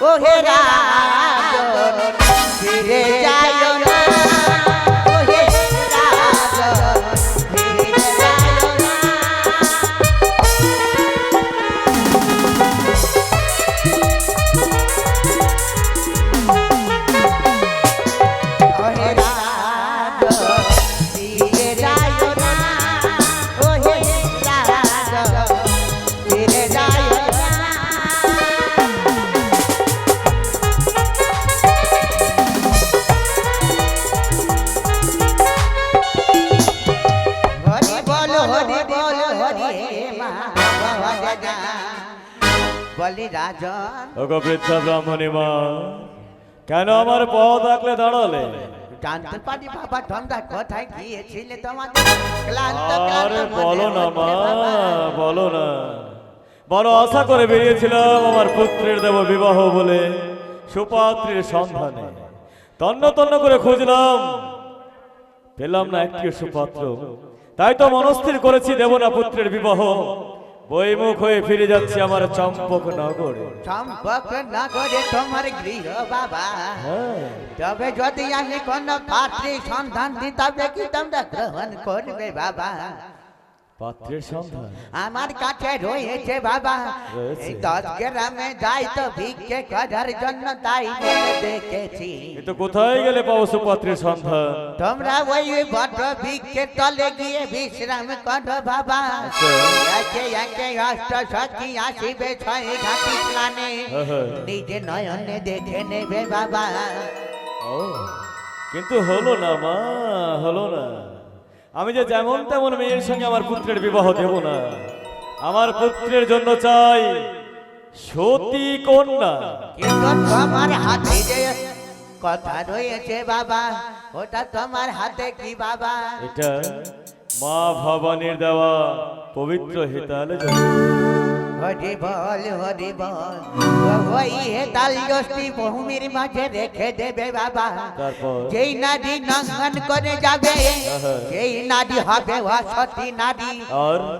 ও হে রাজন ফিরে যাইও বৃদ্ধা ব্রাহ্মণী মা কেন আমার পথ আঁকলে দাঁড়ালে? জানতে পারি বাবা তোমরা কোথায় গিয়েছিলে তোমাদের ক্লান্ত আরে বলো না মা বলো না। বড় আশা করে বেরিয়েছিলাম আমার পুত্রের দেব বিবাহ বলে সুপাত্রীর সন্ধানে। তন্ন তন্ন করে খুঁজলাম পেলাম না একটি সুপাত্র। তাই তো মনস্থির করেছি দেব না পুত্রের বিবাহ। বইমুখ হয়ে ফিরে যাচ্ছি আমার চম্পক নগরে। চম্পক নগরে তোমার গৃহ বাবা। হ্যাঁ। তবে যদি আমি কোন পাত্রী সন্ধান দিই তবে কি তোমরা গ্রহণ করবে বাবা? পাত্রের সন্ধান। আমার কাছে রয়েছে বাবা। দশ গ্রামে যাই তো ভিক্ষে করার জন্য তাই দেখেছি। কিন্তু কোথায় গেলে পাবো সুপাত্রের সন্ধান? তোমরা ওই বড় ভিক্ষে তলে গিয়ে বিশ্রাম করো বাবা। আচ্ছা। একে একে অষ্ট সখী আসিবে ছয় ঘাটি স্নানে। হ্যাঁ, হ্যাঁ। নিজে নয়নে দেখে নেবে বাবা। ও কিন্তু হলো না মা হলো না। আমি যে যেমন তেমন মেয়ের সঙ্গে আমার পুত্রের বিবাহ দেব না। আমার পুত্রের জন্য চাই সতী কন্যা। কিন্তু তোমার হাতে যে কথা রয়েছে বাবা ওটা তোমার হাতে কি বাবা? এটা মা ভবানীর দেওয়া পবিত্র হিতালে জল। হরি বল হরি বল। ওই হেতাল যষ্টি ভূমির মাঝে রেখে দেবে বাবা। যেই নারী নঙ্গন করে যাবে। সেই নারী হবে অসতী নারী।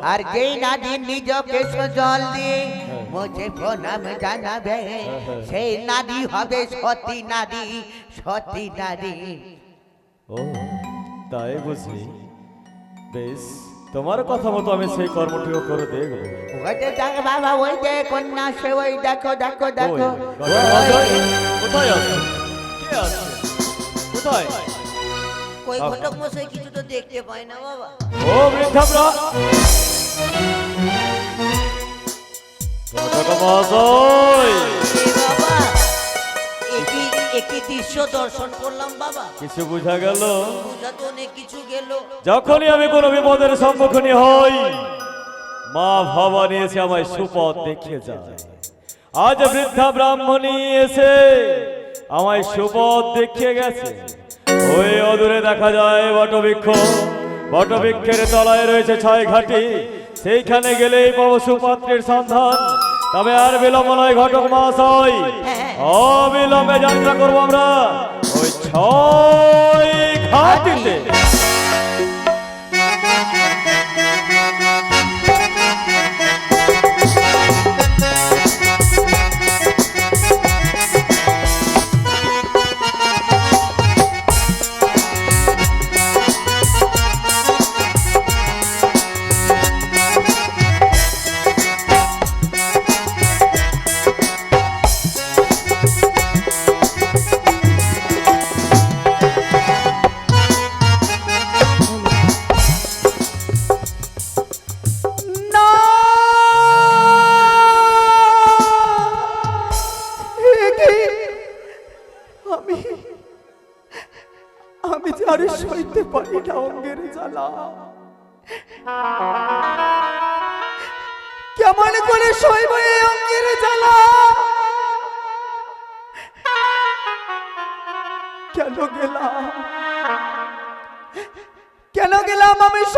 আর? যেই নারী নিজকে সজল দিয়ে মুঝে প্রণাম জানাবে সেই নারী হবে সতী নারী সতী নারী। ও তাই বুঝি। বেশ। তোমার কথা মতো আমি সেই কর্মটিও করে দেখব ওই দেখ বাবা ওই যে কন্যা সে ওই দেখো দেখো দেখো। কোথায় আছে? কে আছে? কোথায়? কই ঘটক মশাই কিছু তো দেখতে পাই না বাবা। ও বৃদ্ধাব্রা ঘটক মহাশয় এ বাবা একই একই দৃশ্য দর্শন করলাম বাবা। কিছু বোঝা গেল? বুঝা তো অনেক কিছু গেল। যখনই আমি কোনো বিপদের সম্মুখীন হই মা ভবানী এসে আমায় সুপথ দেখিয়ে যায়। আজ বৃদ্ধা ব্রাহ্মণী এসে আমায় সুপথ দেখিয়ে গেছে। ওই অদূরে দেখা যায় বটবৃক্ষ। বটবৃক্ষের তলায় রয়েছে ছয় ঘাটি। সেইখানে গেলেই পাবো সুপাত্রের সন্ধান। তবে আর বিলম্ব নয় ঘটক মহাশয়। অবিলম্বে যাত্রা করব আমরা। ওই ছয় ঘাটিতে।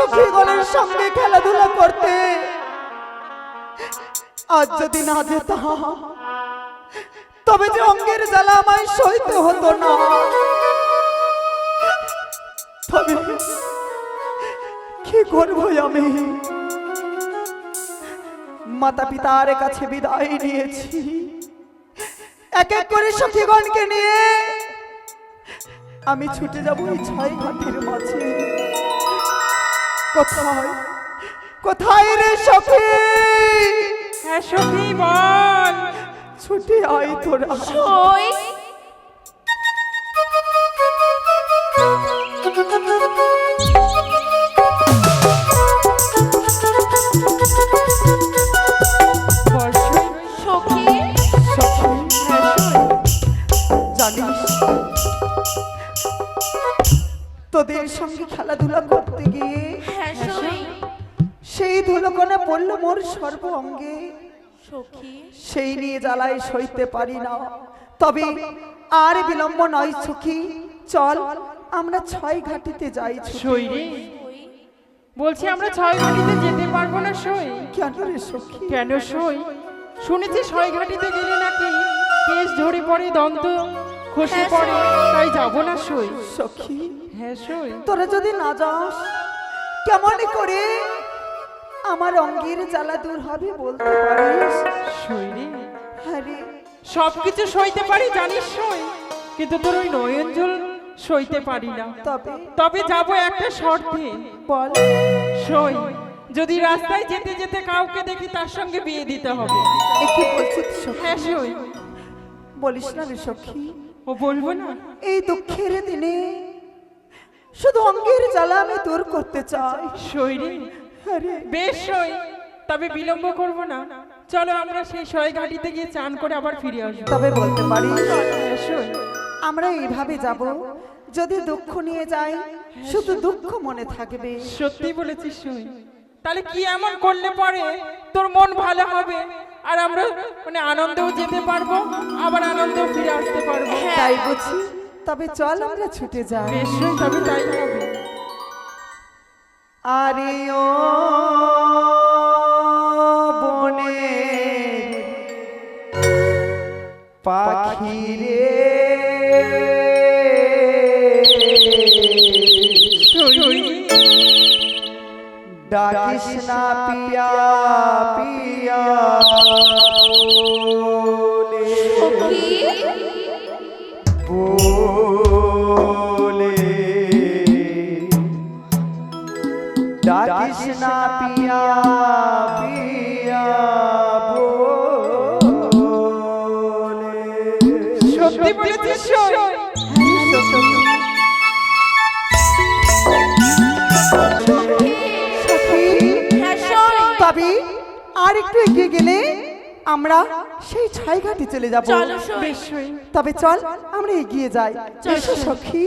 সখীগণের সঙ্গে খেলাধুলা করতে। আজ যদি না যেতাম, তবে যে অঙ্গের জ্বালা আমায় সইতে হতো না। কি করব আমি? মাতা পিতার কাছে বিদায় নিয়েছি। এক এক করে সখীগণকে নিয়ে আমি ছুটে যাব ছয় ঘাটের মাঝে। কোথায়? কোথায় রে সখী? হ্যাঁ সখী বল। ছুটে আয় তোরা। সই। সখী। সখী। হ্যাঁ সই। জানিস তোদের সঙ্গে খেলাধুলা করতে গিয়ে সেই ধুলোকণা পড়ল মোর সর্ব অঙ্গে। সখী সেই নিয়ে জ্বালায় সইতে পারি না। তবে আর বিলম্ব নয় সুখী। চল আমরা ছয় ঘাটিতে যাই সই বলছি আমরা ছয় ঘাটিতে যেতে পারব না সই? কেন রে সখী? কেন সই? শুনেছি ছয় ঘাটিতে গেলে নাকি কেস ঝরে পড়ে দন্ত খসে হ্যাঁ, পড়ে তাই যাব না সই? সখী হ্যাঁ সই। তোরা যদি না যাস কেমন করে আমার অঙ্গের জ্বালা দূর হবে বলতে পারিস? সই রে। হ্যাঁ রে সব কিছু সইতে পারি জানিস সই? কিন্তু তোর ওই নয়ন জল সইতে পারি না। তবে? তবে যাব একটা শর্তে। বল। সই। যদি রাস্তায় যেতে যেতে কাউকে দেখি তার সঙ্গে বিয়ে দিতে হবে। কি বলছিস হ্যাঁ সই। বলিস না রে সখী। ও বলব না? এই দুঃখের দিনে শুধু অঙ্গের জ্বালা আমি দূর করতে চাই। সই রে। আরে বেশ সই তবে বিলম্ব করব না। চলো আমরা সেই সয় ঘাটিতে গিয়ে চান করে আবার ফিরে আসব। তবে বলতে পারি হ্যাঁ, আমরা এইভাবে যাব যদি দুঃখ নিয়ে যাই শুধু দুঃখ মনে থাকবে। সত্যি বলেছিস সই। তাহলে কি এমন করলে পরে তোর মন ভালো হবে? আর আমরা মানে আনন্দেও যেতে পারব আবার আনন্দেও ফিরে আসতে পারব। তাই বুঝি তবে চল আমরা ছুটে যাই। তবে তাই হবে। আরে ও বনে পাখি রে ডাকিস না পিয়া পিয়া বলে বলে না পিয়া পিয়া সত্যি বলেছিস হ্যাঁ তবে আর একটু এগিয়ে গেলে আমরা সেই ছয় ঘাটে চলে যাব। তবে চল আমরা এগিয়ে যাই। সখী।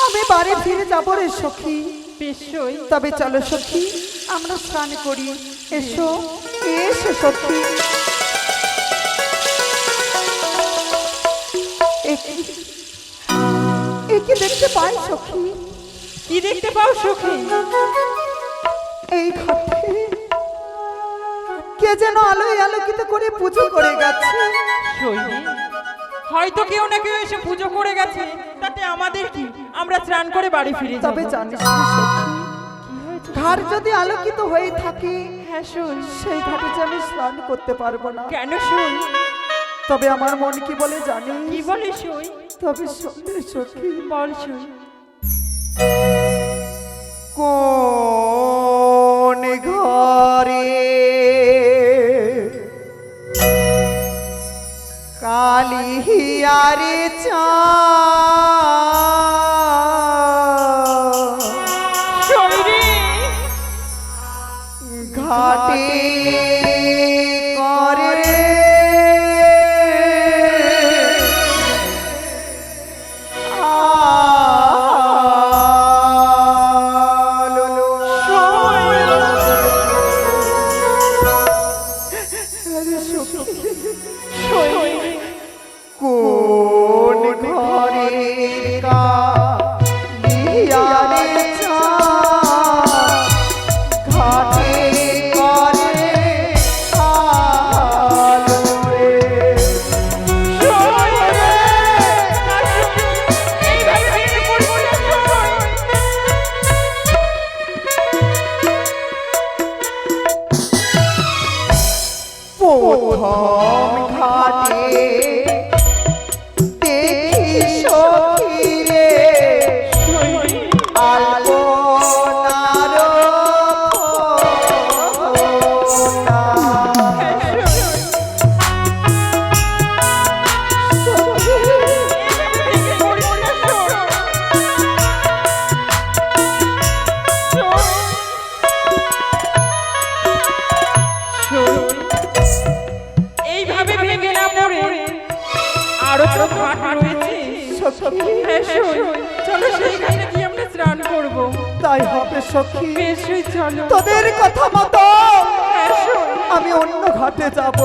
আমি বাড়ি ফিরে যাব রে সখী। বেশ সই তবে চলো সখী আমরা স্নান করি। এসো এসো সখী। একি- দেখতে পাই সখী। কি দেখতে পাও সখী? এই কে যেন আলোয় আলোকিত করে পুজো করে গেছে। সই। হয়তো কেউ না কেউ এসে পুজো করে গেছে। তাতে আমাদের কি? আমরা স্নান করে বাড়ি ফিরে যাব। তবে জানিস ঘাট যদি আলোকিত হয়ে থাকে হ্যাঁ সই সেই ঘাটে যে আমি স্নান করতে পারব না। কেন সই তবে আমার মন কি বলে জানি কি বলে সই তবে সত্যি সখী বল সই কোন কালিয়ারে চা সখী তোদের কথা মতো আমি অন্য ঘাটে যাব।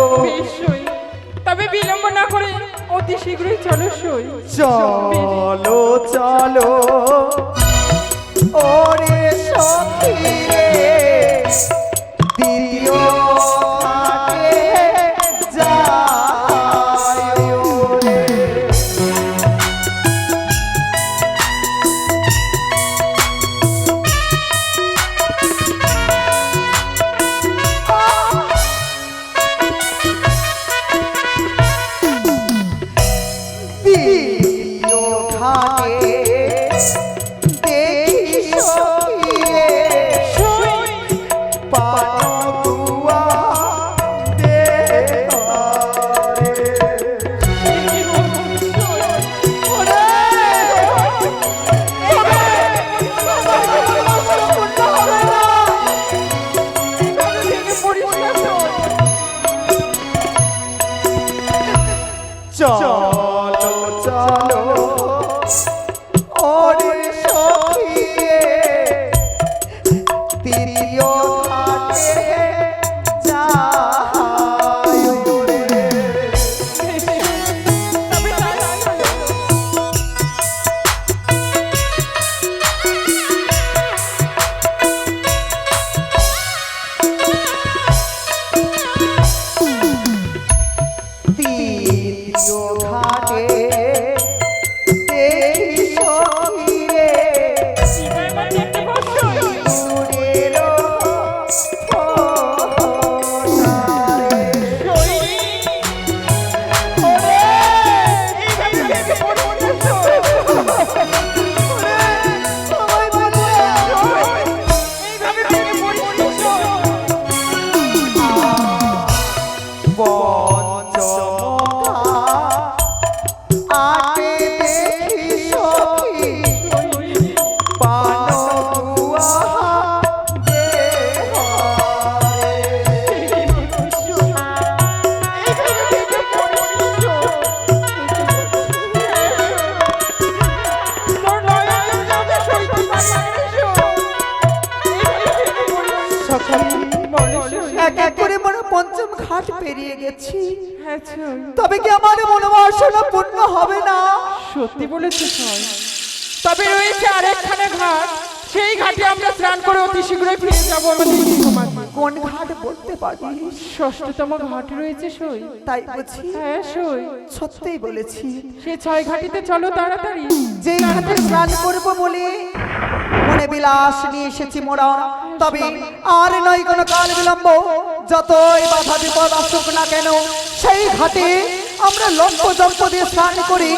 তবে বিলম্ব না করে অতি শীঘ্রই চলো সই। চলো চলো। ঘাট পেরিয়ে গেছি। তবে কি আমার মনোবাসনা পূর্ণ হবে না? সত্যি বলেছে তবে রয়েছে আরেকখানে ঘাট। সেই ঘাটে আমরা স্নান করে অতি শীঘ্রই ফিরে যাব। কোন ঘাট বলতে পারিস ষষ্ঠতম ঘাট রয়েছে সই। তাই বুঝি? হ্যাঁ সই। সত্যিই বলেছি। সেই ছয় ঘাটিতে চলো তাড়াতাড়ি। যে ঘাটে স্নান করব বলে মনে বিলাস নিয়ে এসেছি মোরা। তবে আর নয় কোনো কাল বিলম্ব। যতই বাধা বিপদ আসুক না কেন সেই ঘাটে আমরা লম্ব জম্প দিয়ে স্নান করে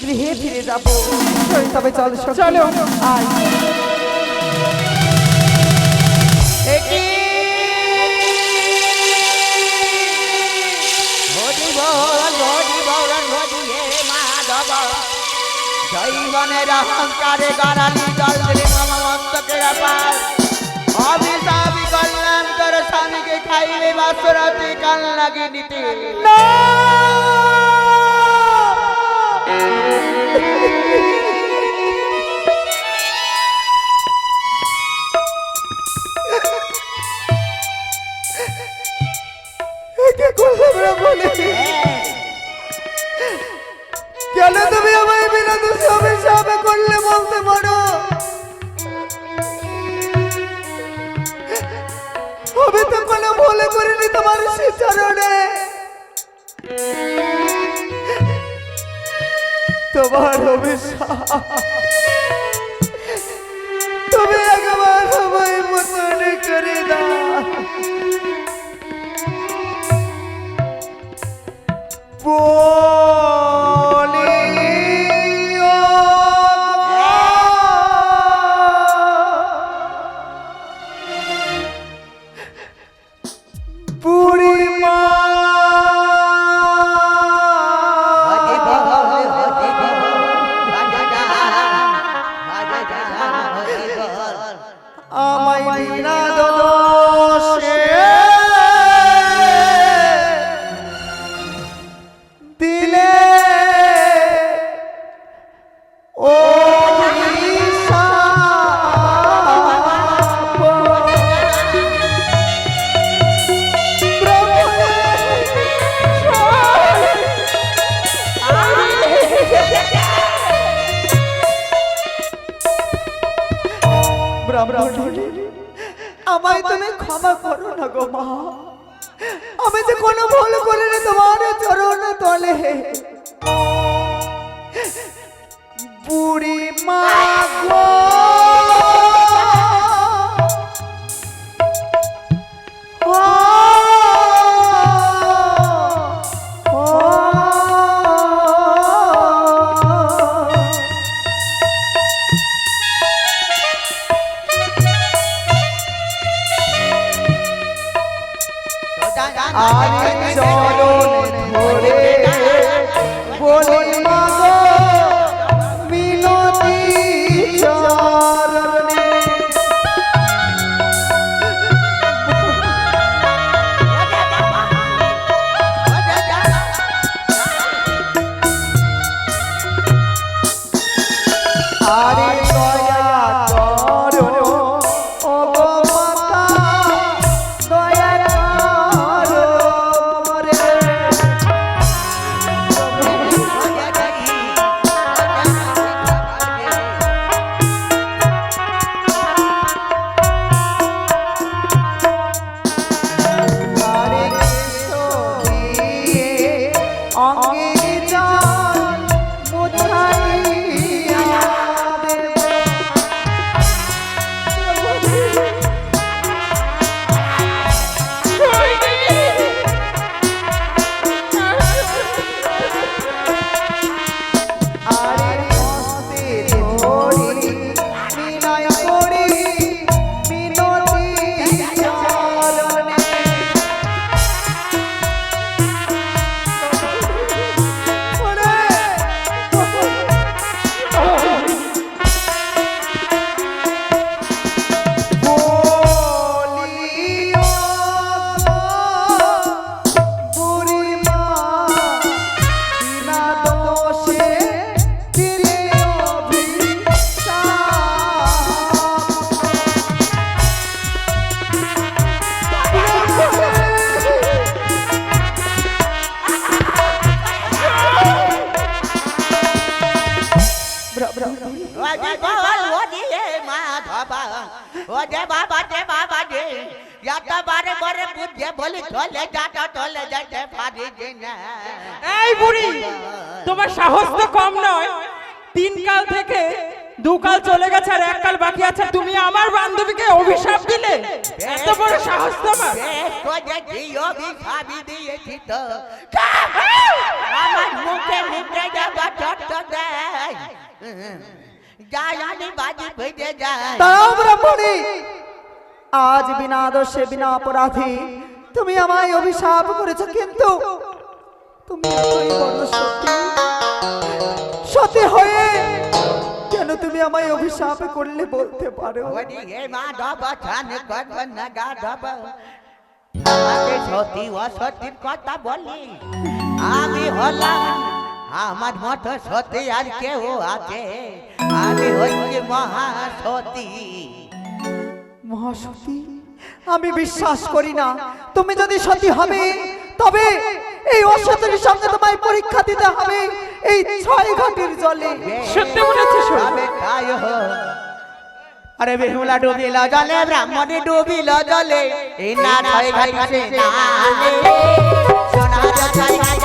গৃহে ফিরে যাব। তবে চল। চলো। আয়। জৈবনের অহংকারে গড়ালি জল দিলে মম মস্তকের পার অভিশাপি তোর স্বামীকে খাইবে বাসরাতে কাল লাগে নিতে বলে কেন তুমি আমায় বিনা দোষে অভিশাপ করলে বলতে পারো? কোনো ভুল করিনি তোমার সে চরণে। তোমার অভিশাপ। তুমি আমায় তুমি ক্ষমা করো না গো মা। আমি যে কোনো ভুল করিনি তোমার চরণ তলে। বুড়ি মা গো। আরে এত সাহস তোমার? বেশ করেছি অভিশাপই দিয়েছি তো আমার মুখে মুখে যাবা চট দেয়। যাই আমি বাজি ভেজে যাই। দাঁড়াও ব্রাহ্মণী। আজ বিনা দোষে বিনা অপরাধী তুমি আমায় অভিশাপ করেছ কিন্তু তুমি এতই সতী। সতী হয়ে আমায় অভিশাপ করলে বলতে পারো আমাকে সতী অসতীর কথা বলি আমি হলাম আমার মতো সতী আর কেউ আছে। আমি হচ্ছি মহাসতী। মহাসতী আমি বিশ্বাস করি না। তুমি যদি সতী হবে তবে এই অসতের সামনে তোমায় পরীক্ষা দিতে হবে। এই ছয় ঘাটের জলে। সত্যি মনে হচ্ছে আরে বেহুলা ডুবিল জলে ব্রাহ্মণী ডুবিল জলে। এই না ছয় ঘাটে না সোনার ছয় ঘাটে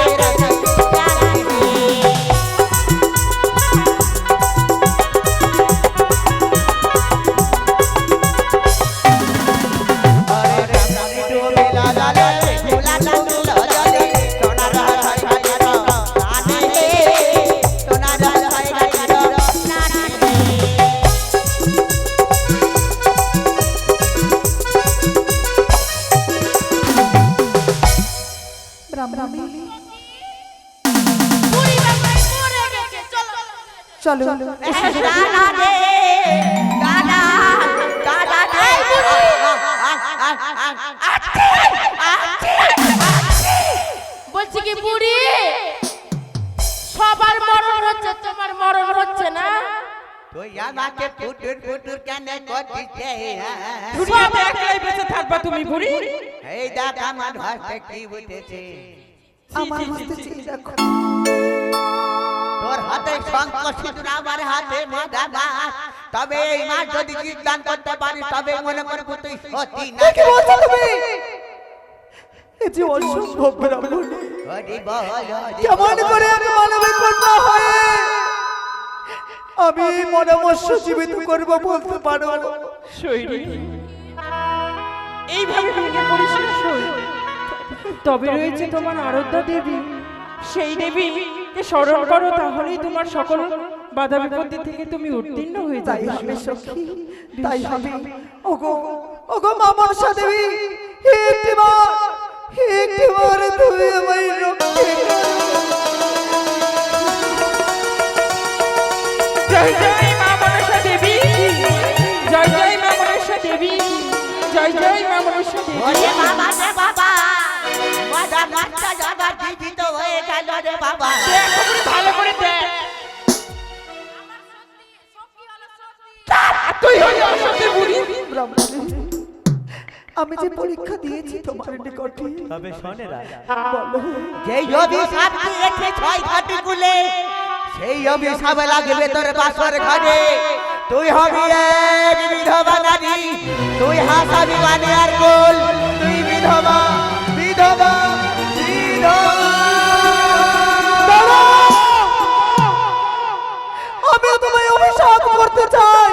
চলো। বলছি কি বুড়ি? সবার মরণ হচ্ছে তোমার মরণ হচ্ছে না? তুমি বুড়ি? এই দেখ আমার হাতে কি উঠেছে। আমার দেখো তোর হাতে শঙ্খ সিঁদুর আমার হাতে তবে এই মাস যদি করতে পারিস তবে মনে করব তুই সতী না কি বলছো তুমি? এ যে অসম্ভব ব্রাহ্মণী? হরি বল হরি কেমন করে এক মানবিক কন্যা হয়ে? আমি মনমস্য জীবিত করব বলতে পারো। এইভাবে ভেঙে তবে রয়েছে তোমার আরাধ্যা দেবী। সেই দেবীকে স্মরণ করো তাহলেই তোমার সকল বাধা বিপত্তি থেকে তুমি উত্তীর্ণ হয়ে যাবে। সখী তাই হবে ওগো ওগো মা মনসা দেবী হে একটিবার হে একটিবার তুমি আমায় রক্ষে জয় জয় মা মনসা দেবী। জয় জয় মা মনসা দেবী। জয় জয় মা মনসা দেবী। মাদা মাত্রা যাবার জীবিত হয়ে গেল রে বাবা। ভালো করে দেখ তুই হলি অসত্যি বুড়ি। আমি যে পরীক্ষা দিয়েছি তোমার নিকটে। তবে শোনে বলো। যেই অভিশাপ দিয়েছে ছয় ঘাটি গুলে সেই অভিশাপ লাগবে তোর বাসর ঘরে তুই হবি এক বিধবা নারী তুই হাসাবি মানে আর গোল তুই বিধবা বিধবা বিধবা। আমি তোমায় অভিশাপ করতে চাই।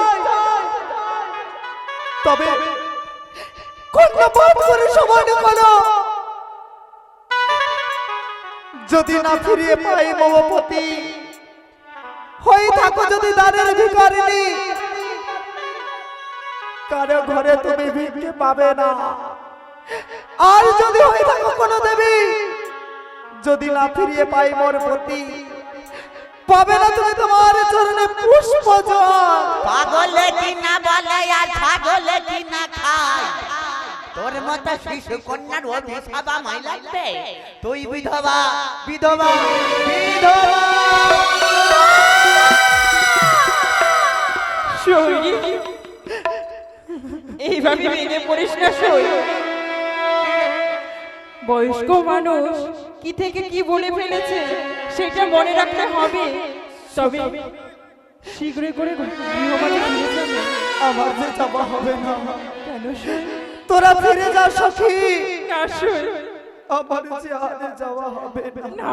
যদি না ফিরিয়ে পাই মমপতি, হয়ে থাকো যদি দানের ভিকারিনী কারও ঘরে তুমি ভিক্ষে পাবে না। আর যদি হয়ে থাকো কোনো দেবী যদি না ফিরিয়ে পাই মোর পতি পাবে না তুমি তোমার চরণে পুষ্প জল। পাগলে কি না বলে আর ছাগলে কি না খায়? তোর মতো শিশু কন্যার অভিশাপ আমায় লাগবে? তুই বিধবা বিধবা বিধবা। এইভাবে ভেঙে পড়িস না শৈল বয়স্ক মানুষ কি থেকে কি বলে ফেলেছে সেটা মনে রাখতে হবে। তবে শীঘ্রই করে গৃহবাড়ি ফিরে যাবে। আমার যে যাওয়া হবে না। কেন তোরা ফিরে যা সখী। না সই আমার যে আর যাওয়া হবে না। না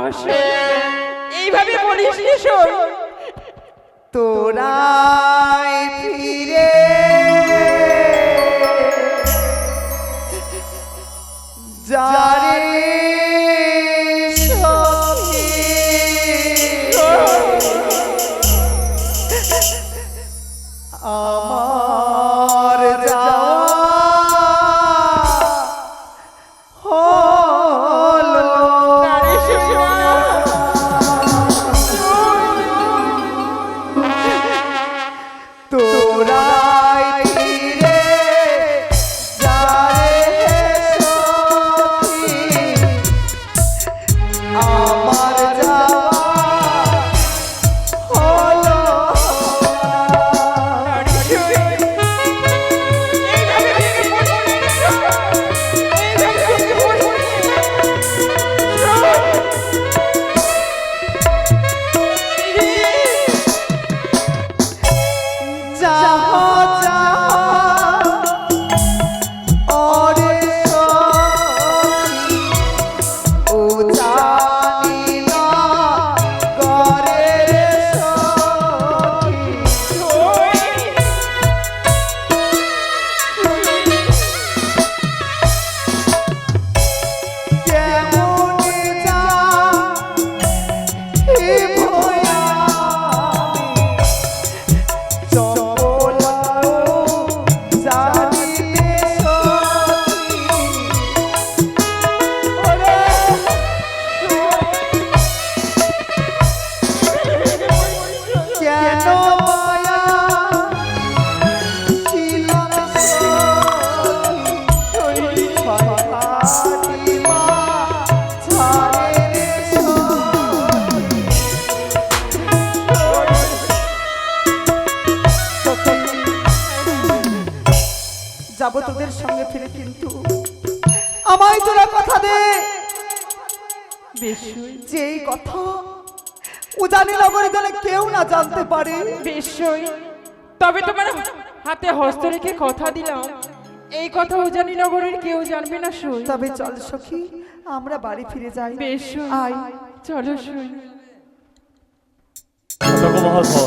এইভাবে বলিস নি তোরাই ফিরে Daddy. বেশ সই। যে এই কথা উজানি নগরে যেন কেউ না জানতে পারে। বেশ তবে তোমার হাতে হস্ত রেখে কথা দিলাম। এই কথা উজানি নগরের কেউ জানবে না সই। তবে চল সখি আমরা বাড়ি ফিরে যাই। বেশ আয়। চলো সই।